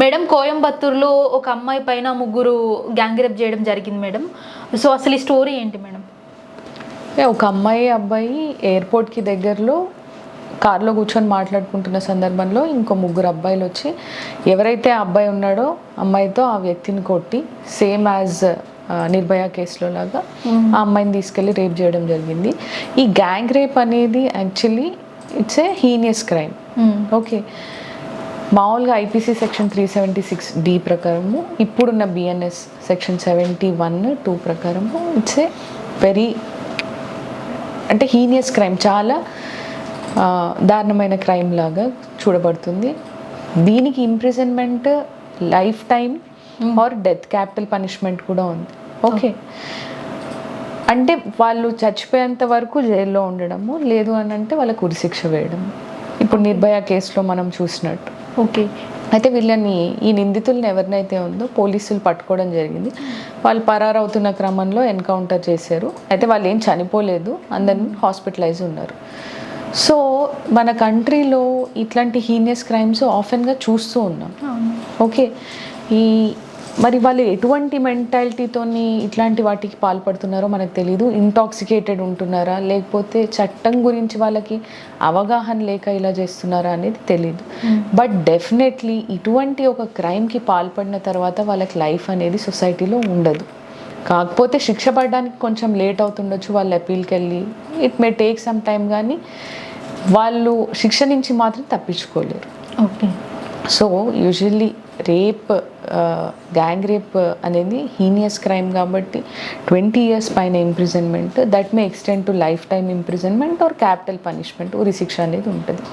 Madam కోయంబత్తూరులో ఒక అమ్మాయి పైన ముగ్గురు గ్యాంగ్ రేప్ చేయడం జరిగింది మేడం. సో అసలు ఈ స్టోరీ ఏంటి మేడం? ఒక అమ్మాయి అబ్బాయి ఎయిర్పోర్ట్కి దగ్గరలో కార్లో కూర్చొని మాట్లాడుకుంటున్న సందర్భంలో ఇంకో ముగ్గురు అబ్బాయిలు వచ్చి ఎవరైతే ఆ అబ్బాయి ఉన్నాడో అమ్మాయితో ఆ వ్యక్తిని కొట్టి సేమ్ యాజ్ నిర్భయ కేసులో లాగా ఆ అమ్మాయిని తీసుకెళ్ళి రేప్ చేయడం జరిగింది. ఈ గ్యాంగ్ రేప్ అనేది actually it's a heinous crime okay మామూలుగా IPC section three seventy six D ప్రకారము ఇప్పుడున్న BNS section seventy one two ప్రకారము ఇట్స్ ఏ వెరీ అంటే హీనియస్ క్రైమ్ చాలా దారుణమైన క్రైమ్ లాగా చూడబడుతుంది. దీనికి imprisonment life time or death capital punishment కూడా ఉంది. ఓకే అంటే వాళ్ళు చచ్చిపోయేంత వరకు జైల్లో ఉండడము లేదు అని అంటే వాళ్ళకు ఉరిశిక్ష వేయడం ఇప్పుడు నిర్భయ కేసులో మనం చూసినట్టు. ఓకే. అయితే వీళ్ళని ఈ నిందితుల్ని ఎవరినైతే ఉందో పోలీసులు పట్టుకోవడం జరిగింది. వాళ్ళు పరారవుతున్న క్రమంలో ఎన్కౌంటర్ చేశారు. అయితే వాళ్ళు ఏం చనిపోలేదు. అందరిని హాస్పిటలైజ్ ఉన్నారు. సో మన కంట్రీలో ఇట్లాంటి హీనియస్ క్రైమ్స్ ఆఫెన్గా చూస్తూ ఉన్నాం. ఓకే. ఈ మరి వాళ్ళు ఎటువంటి మెంటాలిటీతోని ఇట్లాంటి వాటికి పాల్పడుతున్నారో మనకు తెలియదు ఇంటాక్సికేటెడ్ ఉంటున్నారా? లేకపోతే చట్టం గురించి వాళ్ళకి అవగాహన లేక ఇలా చేస్తున్నారా అనేది తెలియదు బట్ డెఫినెట్లీ ఇటువంటి ఒక క్రైమ్కి పాల్పడిన తర్వాత వాళ్ళకి లైఫ్ అనేది సొసైటీలో ఉండదు. కాకపోతే శిక్ష పడడానికి కొంచెం లేట్ అవుతుండొచ్చు వాళ్ళు అపీల్కి వెళ్ళి. It may take some time కానీ వాళ్ళు శిక్ష నుంచి మాత్రం తప్పించుకోలేరు. Okay so usually rape gang rape అనేది హీనియస్ క్రైమ్ కాబట్టి ట్వంటీ ఇయర్స్ పైన imprisonment that may extend to life time imprisonment or capital punishment ఉరి శిక్ష అనేది ఉంటుంది.